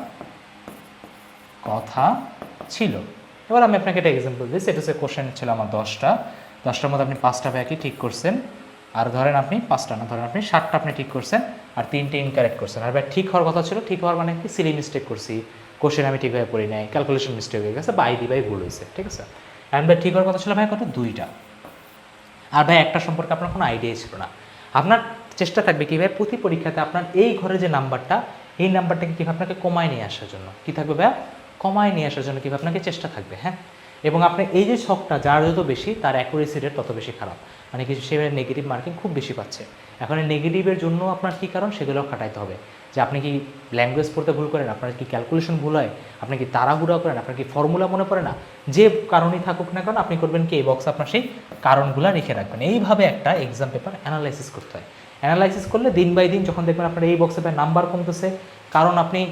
কথা ছিল। এবার আমি আপনাকে একটা এক্সাম্পল দিই সেটা হচ্ছে কোশ্চেন ছিল আমার দশটা। দশটার মধ্যে আপনি পাঁচটা ব্যাকই ঠিক করছেন, আর ধরেন আপনি পাঁচটা না, ধরেন আপনি সাতটা আপনি ঠিক করছেন, আর তিনটে ইনকারেক্ট করছেন। আর ভাই ঠিক হওয়ার কথা ছিল, ঠিক হওয়ার মানে কি? সিলি মিস্টেক করছি। কোশ্চেন আমি ঠিকভাবে পড়ি নাই ক্যালকুলেশন মিস্টেক হয়ে গেছে বাই দি বাই ভুল হয়েছে ঠিক আছে? অ্যান্ড ভাই ঠিক হওয়ার কথা ছিল ভাই কত? দুইটা। আর ভাই একটা সম্পর্কে আপনার কোনো আইডিয়াই ছিল না। আপনার চেষ্টা থাকবে কীভাবে প্রতি পরীক্ষাতে আপনার এই ঘরে যে নাম্বারটা এই নাম্বারটাকে কীভাবে আপনাকে কমায় নিয়ে আসার জন্য? কী থাকবে ভাই কমায় নিয়ে আসার জন্য কীভাবে আপনাকে চেষ্টা থাকবে হ্যাঁ? এবং আপনার এই যে ছকটা যার যত বেশি, তার অ্যাকুরেসি রেট তত বেশি খারাপ। মানে কিছু সে নেগেটিভ মার্কিং খুব বেশি পাচ্ছে। এখন নেগেটিভের জন্য আপনার কী কারণ? সেগুলো খাটাইতে হবে। যে আপনি কি ল্যাঙ্গুয়েজ পড়তে ভুল করেন? আপনার কি ক্যালকুলেশন ভুল হয়? আপনি কি তাড়াহুড়া করেন? আপনার কি ফর্মুলা মনে পড়ে না? যে কারণই থাকুক না কারণ আপনি করবেন কি? এই বক্সে আপনার সেই কারণগুলো রেখে রাখবেন। এইভাবে একটা এক্সাম পেপার অ্যানালাইসিস করতে হয়। অ্যানালাইসিস করলে দিন বাই দিন যখন দেখবেন আপনার এই বক্সে নাম্বার কমতেছে, কারণ আপনি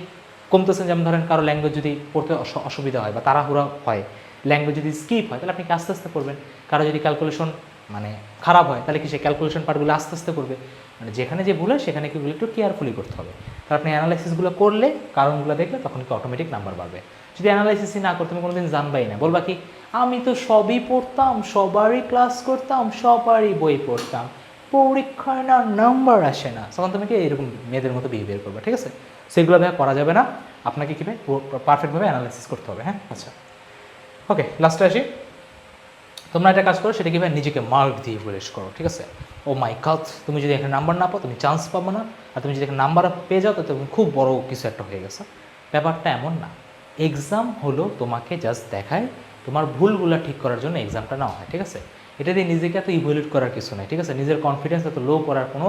কমতেছেন যেমন ধরেন কারও ল্যাঙ্গুয়েজ যদি পড়তে অসুবিধা হয় বা তাড়াহুড়া হয় ল্যাঙ্গুয়েজ যদি স্কিপ হয়, তাহলে আপনি আস্তে আস্তে করবেন? কারও যদি ক্যালকুলেশন মানে খারাপ হয়, তাহলে কি সে ক্যালকুলেশন পার্টগুলো আস্তে আস্তে করবে? মানে যেখানে যে ভুল হয়, সেখানে কি একটু কেয়ারফুলি করতে হবে। তাহলে আপনি অ্যানালাইসিসগুলো করলে, কারণগুলো দেখলে তখন কি অটোমেটিক নাম্বার বাড়বে। যদি অ্যানালাইসিসই না করতে তুমি কোনোদিন জানবাই না। বলবা কি, আমি তো সবই পড়তাম, সবারই ক্লাস করতাম, সবারই বই পড়তাম। পরীক্ষায় না নাম্বার আসে না। তখন তুমি কি এরকম মেয়েদের মতো বিহেভিয়ার করবে, ঠিক আছে? সেগুলো ভাবে করা যাবে না। আপনাকে কীভাবে পারফেক্টভাবে অ্যানালাইসিস করতে হবে হ্যাঁ? আচ্ছা। ওকে লাস্টে আসি তোমরা একটা কাজ করো, সেটা কীভাবে নিজেকে মার্ক দিয়ে ইভ্যালুয়েট করো, ঠিক আছে? ও মাই কাজ তুমি যদি এখানে নাম্বার না পাও, তুমি চান্স পাবো না। আর তুমি যদি এখানে নাম্বার পেয়ে যাও, তো তুমি খুব বড় কিছু একটা হয়ে গেছে। ব্যাপারটা এমন না। এক্সাম হলো তোমাকে জাস্ট দেখায়, তোমার ভুলগুলো ঠিক করার জন্য এক্সামটা নেওয়া হয়, ঠিক আছে? এটা দিয়ে নিজেকে এত ইভ্যালুয়েট করার কিছু নাই, ঠিক আছে? নিজের কনফিডেন্স এত লো করার কোনো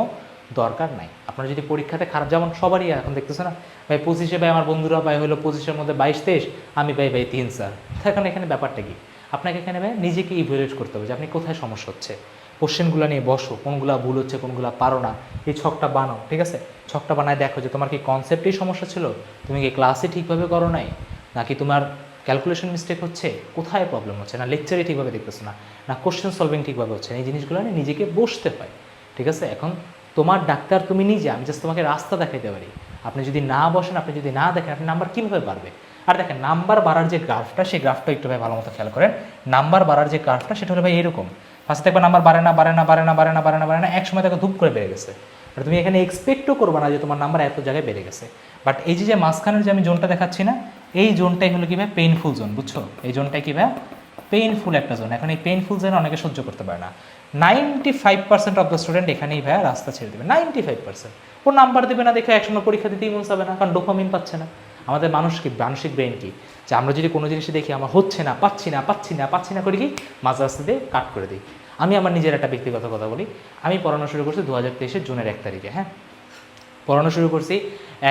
দরকার নাই। আপনার যদি পরীক্ষাতে খারাপ, যেমন সবারই এখন দেখতেছে না, ভাই পঁচিশে ভাই আমার বন্ধুরা ভাই হলো পঁচিশের মধ্যে বাইশ, তেইশ, আমি ভাই ভাই তিন স্যার এখন এখানে ব্যাপারটা কি? আপনাকে এখানে ভাই নিজেকে ইভ্যালুয়েট করতে হবে যে আপনি কোথায় সমস্যা হচ্ছে। কোশ্চেনগুলো নিয়ে বসো, কোনগুলা ভুল হচ্ছে, কোনগুলা পারো না। এই ছকটা বানাও, ঠিক আছে? ছকটা বানায় দেখো যে তোমার কি কনসেপ্টেই সমস্যা ছিল? তুমি কি ক্লাসে ঠিকভাবে করো নাই? নাকি তোমার ক্যালকুলেশন মিস্টেক হচ্ছে? কোথায় প্রবলেম হচ্ছে? না লেকচারে ঠিকভাবে দেখতেছো না না কোশ্চেন সলভিং ঠিকভাবে হচ্ছে না, এই জিনিসগুলো নিয়ে নিজেকে বসতে হয়, ঠিক আছে? এখন তোমার ডাক্তার তুমি নিজে, আমি জাস্ট তোমাকে রাস্তা দেখাইতে পারি। আপনি যদি না বসেন, আপনি যদি না দেখেন, আপনি নাম্বার কীভাবে বাড়বে? আর দেখেন নাম্বার বাড়ার যে গ্রাফটা সেই গ্রাফটা একটু ভাই ভালো মতো খেয়াল করেন। নাম্বার বাড়ার যে গ্রাফটা সেটা হলো ভাই এরকম। ফার্স্টে দেখবেন নাম্বার বাড়ে না বাড়ে না বাড়ে না বাড়ে না বাড়ে না বাড়ে না এক সময় দেখো ধূপ করে বেড়ে গেছে। আর তুমি এখানে এক্সপেক্টও করবে না যে তোমার নাম্বার এত জায়গায় বেড়ে গেছে। বাট এই যে মাঝখানের যে আমি জোনটা দেখাচ্ছি না, এই জোনটাই হলো কি ভাই পেইনফুল জোন বুঝছ? এই জোনটাই কি ভাই পেইনফুল একটা জোন এখন এই পেইনফুল জোন অনেকে সহ্য করতে পারে না। Ninety five percent of the student এখানেই ভাইয়া রাস্তা ছেড়ে দেবে। নাইনটি ফাইভ পার্সেন্ট ও নাম্বার দেবে না দেখে একসময় পরীক্ষা দিতেই মন চাবে না, কারণ ডোপামিন পাচ্ছে না। আমাদের মানুষ কি মানসিক ব্রেন কি? যে আমরা যদি কোনো জিনিসে দেখি, আমার হচ্ছে না, পাচ্ছি না পাচ্ছি না পাচ্ছি না করে কি মাঝে রাস্তা দিয়ে কাট করে দিই। আমি আমার নিজের একটা ব্যক্তিগত কথা বলি। আমি পড়ানো শুরু করছি দু হাজার তেইশের জুনের এক তারিখে হ্যাঁ? পড়ানো শুরু করছি,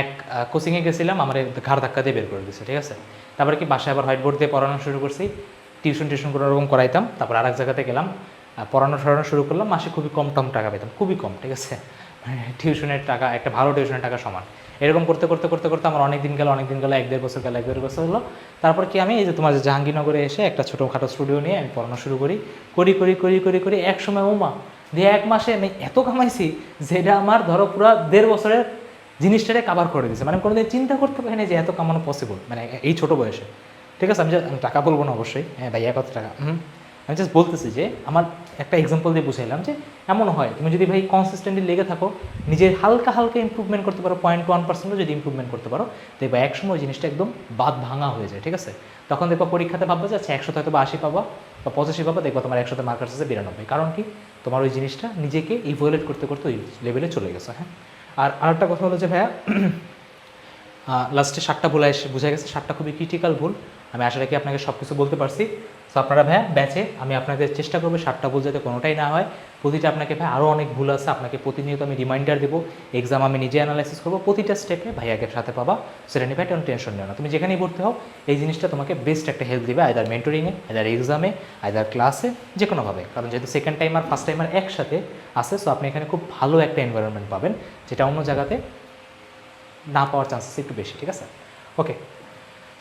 এক কোচিংয়ে গেছিলাম, আমার ঘাড় ধাক্কা দিয়ে বের করে দিচ্ছে ঠিক আছে? তারপরে কি বাসায় আবার হোয়াইট বোর্ড দিয়ে পড়ানো শুরু করছি। টিউশন টিউশন কোনো রকম করাইতাম, তারপর আর এক জায়গাতে গেলাম পড়ানো টড়ানো শুরু করলাম, মাসে খুবই কম টম টাকা পেতাম খুবই কম, ঠিক আছে? মানে টিউশনের টাকা, একটা ভালো টিউশনের টাকা সমান। এরকম করতে করতে করতে করতে আমার অনেক দিন গেল অনেক দিন গেল, এক দেড় বছর গেল, এক দেড় বছর হলো। তারপর কি আমি, এই যে তোমার জাহাঙ্গীরনগরে এসে একটা ছোটোখাটো স্টুডিও নিয়ে আমি পড়ানো শুরু করি করি করি করি করি করি, এক সময় ওমা, দিয়ে এক মাসে আমি এত কামাইছি যেটা আমার ধরো পুরো দেড় বছরের জিনিসটারে কাভার করে দিয়েছে মানে কোনোদিন চিন্তা করতে পারিনি যে এত কামানো পসিবল মানে এই ছোটো বয়সে। ঠিক আছে, আমি আমি টাকা বলব না অবশ্যই। হ্যাঁ ভাইয়া কত টাকা? হুম। আমি জাস্ট বলতেছি যে, আমার একটা এক্সাম্পল দিয়ে বুঝাইলাম যে এমন হয়, তুমি যদি ভাই কনসিস্টেন্টলি লেগে থাকো, নিজের হালকা হালকা ইম্প্রুভমেন্ট করতে পারো পয়েন্ট ওয়ান পার্সেন্টও যদি ইমপ্রুভমেন্ট করতে পারো, দেখবা এক সময় জিনিসটা একদম বাদ ভাঙা হয়ে যায়, ঠিক আছে? তখন দেখবা পরীক্ষাতে ভাববা যে আচ্ছা একশোতে হয়তো বা আশি পাবা বা পঁচাশি পাবা, দেখবা তোমার একশোতে মার্কার আছে বিরানব্বই। কারণ কি? তোমার ওই জিনিসটা নিজেকে ইভোলেট করতে করতে ওই লেভেলে চলে গেছে হ্যাঁ? আর আরেকটা কথা হলো যে, ভাইয়া লাস্টে সাতটা ভুল এসে বোঝা গেছে, সাতটা খুবই ক্রিটিক্যাল ভুল। আমি আশা রাখি আপনাকে সব কিছু বলতে পারছি। তো আপনারা ভাইয়া ব্যাচে আমি আপনাদের চেষ্টা করব সাতটা ভুল যাতে কোনোটাই না হয়। প্রতিটা আপনাকে ভাই আরও অনেক ভুল আছে, আপনাকে প্রতিনিয়ত আমি রিমাইন্ডার দেবো। এক্সাম আমি নিজে অ্যানালাইসিস করব, প্রতিটা স্টেপে ভাইয়াকে সাথে পাবা। সেটা নিয়ে ভাই টেনশন নেও না। তুমি যেখানেই ভর্তি হও, এই জিনিসটা তোমাকে বেস্ট একটা হেল্প দিবে আয়দার মেন্টরিংয়ে আইদার এক্সামে আয়দার ক্লাসে যে কোনোভাবে কারণ যেহেতু সেকেন্ড টাইম আর ফার্স্ট টাইম আর একসাথে আসে সো আপনি এখানে খুব ভালো একটা এনভায়রনমেন্ট পাবেন, যেটা অন্য জায়গাতে না পাওয়ার চান্সেস একটু বেশি, ঠিক আছে? ওকে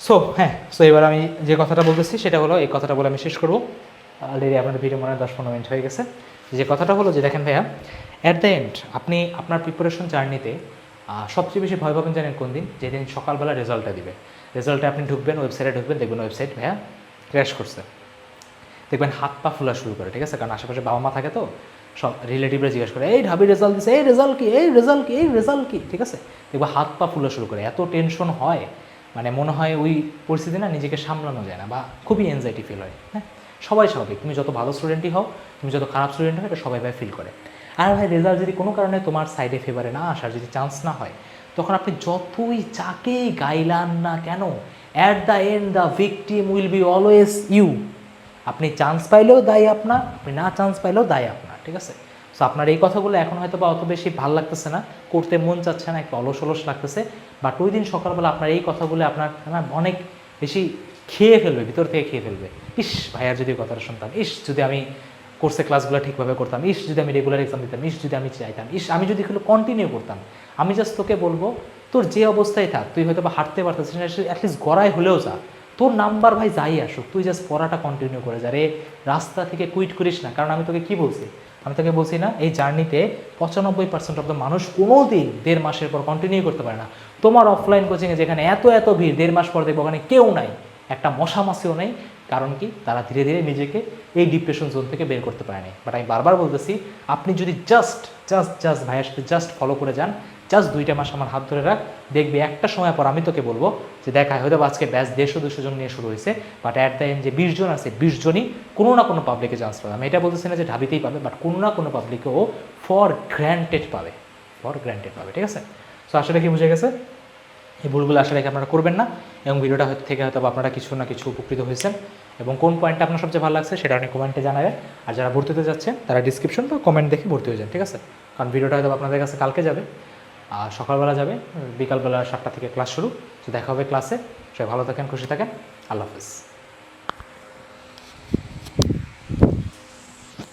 সো হ্যাঁ সো এবার আমি যে কথাটা বলতেছি, সেটা হলো এই কথাটা বলে আমি শেষ করব। অলরেডি আপনার ভিডিও মনে হয় দশ পনেরো মিনিট হয়ে গেছে। যে কথাটা হলো যে, দেখেন ভাইয়া অ্যাট দ্য এন্ড আপনি আপনার প্রিপারেশন জার্নিতে সবচেয়ে বেশি ভয় পাবেন জানেন কোন দিন? যেদিন সকালবেলা রেজাল্টটা দিবে। রেজাল্টে আপনি ঢুকবেন ওয়েবসাইটে ঢুকবেন, দেখবেন ওয়েবসাইট ভাইয়া ক্র্যাশ করছে। দেখবেন হাত পা ফোলা শুরু করে, ঠিক আছে? কারণ আশেপাশে বাবা মা থাকে তো, সব রিলেটিভরা জিজ্ঞেস করে, এই ঢাবি রেজাল্ট দিছে, এই রেজাল্ট কি, এই রেজাল্ট কি, এই রেজাল্ট কি? ঠিক আছে? দেখব হাত পা ফুলা শুরু করে, এত টেনশন হয়। মানে মনে হয় ওই পরিস্থিতি না নিজেকে সামলানো যায় না বা খুবই এনজাইটি ফিল হয় হ্যাঁ? সবাই স্বাভাবিক, তুমি যত ভালো স্টুডেন্টই হও, তুমি যত খারাপ স্টুডেন্ট হও, এটা সবাই ভাই ফিল করে। আর ভাই রেজাল্ট যদি কোনো কারণে তোমার সাইডে ফেভারে না আসার যদি চান্স না হয়, তখন আপনি যতই যাকেই গাইলান না কেন at the end the victim will be always you আপনি চান্স পাইলেও দায়ী আপনার, আপনি না চান্স পাইলেও দায়ী আপনার, ঠিক আছে? সো আপনার এই কথাগুলো এখন হয়তো বা অত বেশি ভালো লাগতেছে না, করতে মন চাচ্ছে না, একটু অলস অলস লাগতেছে। বাট ওই দিন সকালবেলা আপনার এই কথাগুলো আপনার, না, অনেক বেশি খেয়ে ফেলবে, ভিতর থেকে খেয়ে ফেলবে। ইস ভাইয়ার যদি কথাটা শুনতাম, ইস, যদি আমি কোর্সে ক্লাসগুলো ঠিকভাবে করতাম, ইস, যদি আমি রেগুলার এক্সাম দিতাম, ইস, যদি আমি চাইতাম, ইস, আমি যদি এগুলো কন্টিনিউ করতাম, আমি জাস্ট তোকে বলব, তোর যে অবস্থায় থাক, তুই হয়তো বা হাঁটতে পারতেছিস না অ্যাটলিস্ট গড়ায় হলেও যা। তোর নাম্বার ভাই যাই আসুক, তুই জাস্ট পড়াটা কন্টিনিউ করে যা। রে রাস্তা থেকে কুইট করিস না, কারণ আমি তোকে কি বলছি? আমি তোকে বলছি না, এই জার্নিতে পঁচানব্বই পার্সেন্ট অফ দ্য মানুষ কোনো দিন দেড় মাসের পর কন্টিনিউ করতে পারে না। তোমার অফলাইন কোচিংয়ে যেখানে এত এত ভিড়, দেড় মাস পর দেখব ওখানে কেউ নাই, একটা মশা মাসিও নেই, কারণ কি? তারা ধীরে ধীরে নিজেকে এই ডিপ্রেশন জোন থেকে বের করতে পারেনি। বাট আমি বারবার বলতেছি, আপনি যদি জাস্ট জাস্ট জাস্ট ভাইয়ের সাথে জাস্ট ফলো করে যান জাস্ট দুইটা মাস আমার হাত ধরে রাখ, দেখবি একটা সময় পর আমি তোকে বলব যে দেখা হয়তো আজকে ব্যাচ দেড়শো, দুশো জন নিয়ে শুরু হয়েছে বাট অ্যাট দ্য এন্ড যে বিশ জন আছে, বিশ জনই কোনো না কোনো পাবলিকে চান্স পাবে। আমি এটা বলতেছি না যে ঢাবিতেই পাবে বাট কোনো না কোনো পাবলিকে ও ফর গ্র্যান্টেড পাবে। ফর গ্র্যান্টেড পাবে, ঠিক আছে? সো আসলে কি বুঝে গেছে? এই ভুলগুলো আশা রেখে আপনারা করবেন না, এবং ভিডিওটা থেকে হয়তো আপনারা কিছু না কিছু উপকৃত হয়েছেন, এবং কোন পয়েন্টটা আপনার সবচেয়ে ভালো লাগছে সেটা আপনি কমেন্টে জানাবেন, আর যারা ভর্তি হতে যাচ্ছেন, তারা ডিসক্রিপশন বা কমেন্ট দেখে ভর্তি হয়ে যান, ঠিক আছে? কারণ ভিডিওটা হয়তো আপনাদের কাছে কালকে যাবে। আর সকালবেলা যাবে, বিকালবেলা সাতটা থেকে ক্লাস শুরু। তো দেখা হবে ক্লাসে সবাই ভালো থাকেন, খুশি থাকেন। আল্লাহ হাফিজ।